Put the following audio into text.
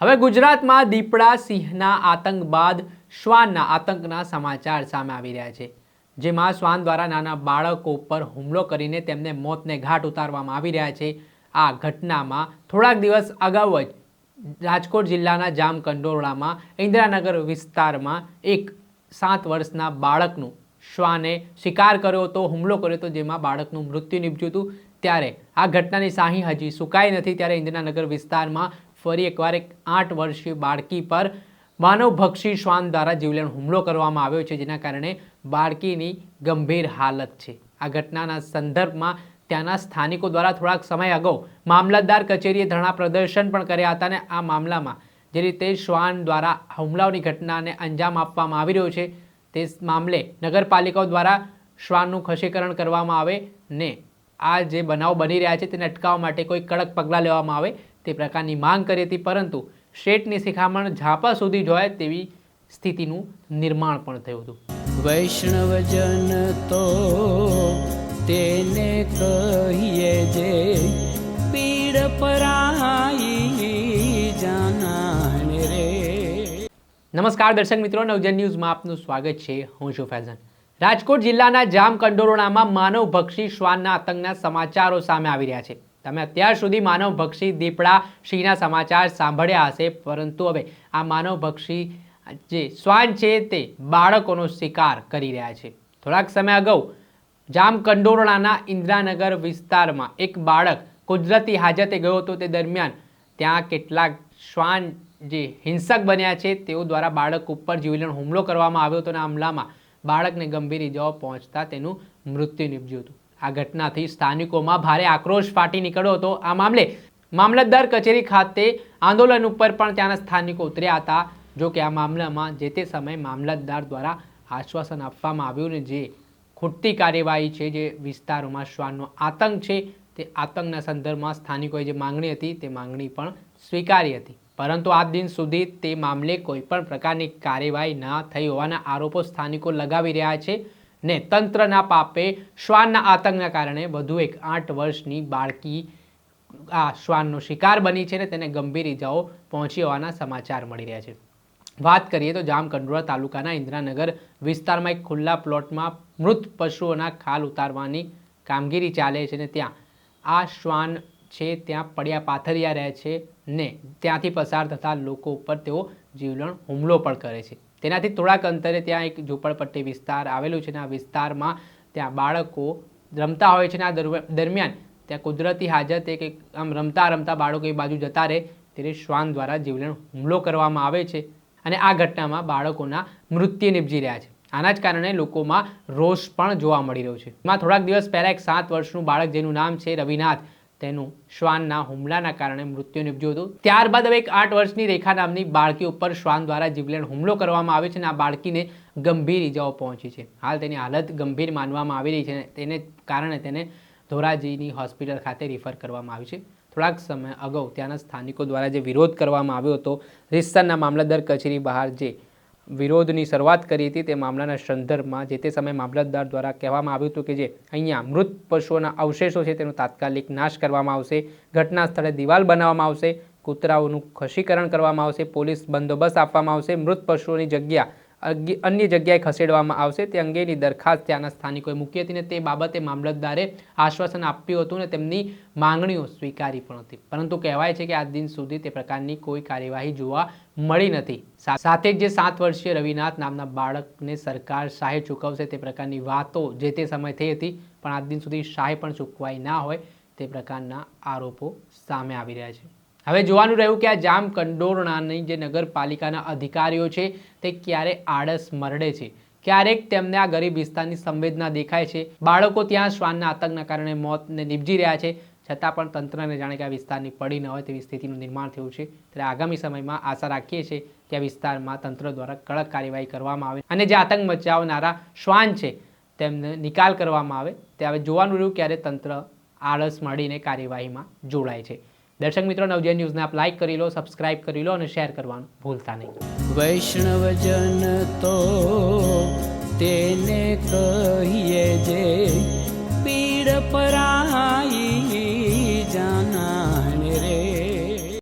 હવે ગુજરાતમાં દીપડા, સિંહના આતંક બાદ શ્વાનના આતંકના સમાચાર સામે આવી રહ્યા છે, જેમાં શ્વાન દ્વારા નાના બાળકો પર હુમલો કરીને તેમને મોતને ઘાટ ઉતારવામાં આવી રહ્યા છે. આ ઘટનામાં થોડાક દિવસ અગાઉ જ રાજકોટ જિલ્લાના જામકંડોરણામાં ઇન્દિરાનગર વિસ્તારમાં એક સાત વર્ષના બાળકનું શ્વાને શિકાર કર્યો હતો, હુમલો કર્યો હતો, જેમાં બાળકનું મૃત્યુ નીપજ્યું હતું. ત્યારે આ ઘટનાની સાહી હજી સુકાઈ નથી. ત્યારે ઇન્દિરાનગર વિસ્તારમાં ફરી એકવાર એક આઠ વર્ષીય બાળકી પર માનવભક્ષી શ્વાન દ્વારા જીવલેણ હુમલો કરવામાં આવ્યો છે, જેના કારણે બાળકીની ગંભીર હાલત છે. આ ઘટનાના સંદર્ભમાં ત્યાંના સ્થાનિકો દ્વારા થોડાક સમય અગાઉ મામલતદાર કચેરીએ ધરણા પ્રદર્શન પણ કર્યા હતા અને આ મામલામાં જે રીતે શ્વાન દ્વારા હુમલાઓની ઘટનાને અંજામ આપવામાં આવી રહ્યો છે, તે મામલે નગરપાલિકાઓ દ્વારા શ્વાનનું ખસીકરણ કરવામાં આવે ને આ જે બનાવ બની રહ્યા છે, તેને અટકાવવા માટે કોઈ કડક પગલાં લેવામાં આવે તે પ્રકારની માંગ કરી હતી પરંતુ શેઠની શિખામણ ઝાપા સુધી જોવાય તેવી સ્થિતિનું નિર્માણ પણ થયું હતું. વૈષ્ણવજન તો તેને કહીએ જે પીડ પરાઈ જાનાને રે. નમસ્કાર દર્શક મિત્રો નવજન ન્યૂઝમાં આપનું સ્વાગત છે. હું છું ફેઝન. રાજકોટ જિલ્લાના જામ કંડોરણામાં માનવભક્ષી શ્વાનના આતંકના સમાચારો સામે આવી રહ્યા છે. તમે અત્યાર સુધી માનવભક્ષી દીપડા સિંહના સમાચાર સાંભળ્યા હશે, પરંતુ હવે આ માનવભક્ષી જે શ્વાન છે તે બાળકોનો શિકાર કરી રહ્યા છે. થોડાક સમય અગાઉ જામ કંડોરણાના ઇન્દ્રાનગર વિસ્તારમાં એક બાળક કુદરતી હાજતે ગયો હતો. તે દરમિયાન ત્યાં કેટલાક શ્વાન જે હિંસક બન્યા છે તેઓ દ્વારા બાળક ઉપર જીવલેણ હુમલો કરવામાં આવ્યો હતો અને હુમલામાં બાળકને ગંભીર ઇજાઓ પહોંચતા તેનું મૃત્યુ નીપજ્યું હતું. આ ઘટનાથી સ્થાનિકોમાં ભારે આક્રોશ ફાટી નીકળ્યો હતો. આ મામલે મામલતદાર કચેરી ખાતે આંદોલન ઉપર પણ ત્યાંના સ્થાનિકો ઉતર્યા હતા. જો કે આ મામલામાં જે તે સમયે મામલતદાર દ્વારા આશ્વાસન આપવામાં આવ્યું ને જે ખૂટતી કાર્યવાહી છે, જે વિસ્તારોમાં શ્વાનનો આતંક છે, તે આતંકના સંદર્ભમાં સ્થાનિકોએ જે માંગણી હતી તે માંગણી પણ સ્વીકારી હતી. પરંતુ આ દિન સુધી તે મામલે કોઈપણ પ્રકારની કાર્યવાહી ન થઈ હોવાના આરોપો સ્થાનિકો લગાવી રહ્યા છે. ને તંત્રના પાપે શ્વાનના આતંકના કારણે વધુ એક આઠ વર્ષની બાળકી આ શ્વાનનો શિકાર બની છે ને તેને ગંભીર ઇજાઓ પહોંચી હોવાના સમાચાર મળી રહ્યા છે. વાત કરીએ તો જામકંડોળા તાલુકાના ઇન્દ્રાનગર વિસ્તારમાં એક ખુલ્લા પ્લોટમાં મૃત પશુઓના ખાલ ઉતારવાની કામગીરી ચાલે છે ને ત્યાં આ શ્વાન છે, ત્યાં પડ્યા પાથરિયા રહે છે ને ત્યાંથી પસાર થતા લોકો ઉપર તેઓ જીવલણ હુમલો પણ કરે છે. તેનાથી થોડાક અંતરે ત્યાં એક ઝૂંપડપટ્ટી વિસ્તાર આવેલું છે અને આ વિસ્તારમાં ત્યાં બાળકો રમતા હોય છે ને આ દરમિયાન ત્યાં કુદરતી હાજત એક આમ રમતા રમતા બાળકો એ બાજુ જતા રહે ત્યારે શ્વાન દ્વારા જીવલેણ હુમલો કરવામાં આવે છે અને આ ઘટનામાં બાળકોના મૃત્યુ નિપજી રહ્યા છે. આના જ કારણે લોકોમાં રોષ પણ જોવા મળી રહ્યો છે. એમાં થોડાક દિવસ પહેલાં એક સાત વર્ષનું બાળક જેનું નામ છે રવિનાથ. તેનું શ્વાનના હુમલાના કારણે મૃત્યુ નિપજ્યું હતું. ત્યારબાદ હવે એક આઠ વર્ષની રેખા નામની બાળકી ઉપર શ્વાન દ્વારા જીવલેણ હુમલો કરવામાં આવે છે અને આ બાળકીને ગંભીર ઇજાઓ પહોંચી છે. હાલ તેની હાલત ગંભીર માનવામાં આવી રહી છે તેને કારણે તેને ધોરાજીની હોસ્પિટલ ખાતે રિફર કરવામાં આવી છે. થોડાક સમય અગાઉ ત્યાંના સ્થાનિકો દ્વારા જે વિરોધ કરવામાં આવ્યો હતો રિસ્સરના મામલતદાર કચેરી બહાર જે વિરોધની શરૂઆત કરી હતી તે મામલાના સંદર્ભમાં જે તે સમયે મામલતદાર દ્વારા કહેવામાં આવ્યું હતું કે જે અહીંયા મૃત પશુઓના અવશેષો છે તેનો તાત્કાલિક નાશ કરવામાં આવશે, ઘટના સ્થળે દિવાલ બનાવવામાં આવશે, કૂતરાઓનું ખસીકરણ કરવામાં આવશે, પોલીસ બંદોબસ્ત આપવામાં આવશે, મૃત પશુઓની જગ્યા અન્ય જગ્યાએ ખસેડવામાં આવશે, તે અંગેની દરખાસ્ત ત્યાંના સ્થાનિકોએ મૂકી હતી ને તે બાબતે મામલતદારે આશ્વાસન આપ્યું હતું ને તેમની માંગણીઓ સ્વીકારી પણ હતી. પરંતુ કહેવાય છે કે આ દિન સુધી તે પ્રકારની કોઈ કાર્યવાહી જોવા મળી નથી. સાથે જે સાત વર્ષીય રવિનાથ નામના બાળકને સરકાર શાહે ચૂકવશે તે પ્રકારની વાતો જે તે સમય થઈ હતી, પણ આજ દિન સુધી શાહે પણ ચૂકવાઈ ના હોય તે પ્રકારના આરોપો સામે આવી રહ્યા છે. હવે જોવાનું રહ્યું કે આ જામ કંડોરણાની જે નગરપાલિકાના અધિકારીઓ છે, તે ક્યારે આળસ મરડે છે? ક્યારેક તેમને આ ગરીબ વિસ્તારની સંવેદના દેખાય છે. બાળકો ત્યાં શ્વાનના આતંકના કારણે મોતને નિપજી રહ્યા છે. છતાં પણ તંત્રને જાણે કે આ વિસ્તારની પડી ન હોય તેવી સ્થિતિનું નિર્માણ થયું છે. ત્યારે આગામી સમયમાં આશા રાખીએ છીએ કે આ વિસ્તારમાં તંત્ર દ્વારા કડક કાર્યવાહી કરવામાં આવે અને જે આતંક મચાવનારા શ્વાન છે તેમને નિકાલ કરવામાં આવે. તે હવે જોવાનું રહ્યું ક્યારે તંત્ર આળસ મળીને કાર્યવાહીમાં જોડાય છે. દર્શક મિત્રો નવજન ન્યૂઝને આપ લાઈક કરી લો સબસ્ક્રાઇબ કરી લો અને શેર કરવાનું ભૂલતા નહીં. વૈષ્ણવજન તો તેને કહીએ જે પીડ જાના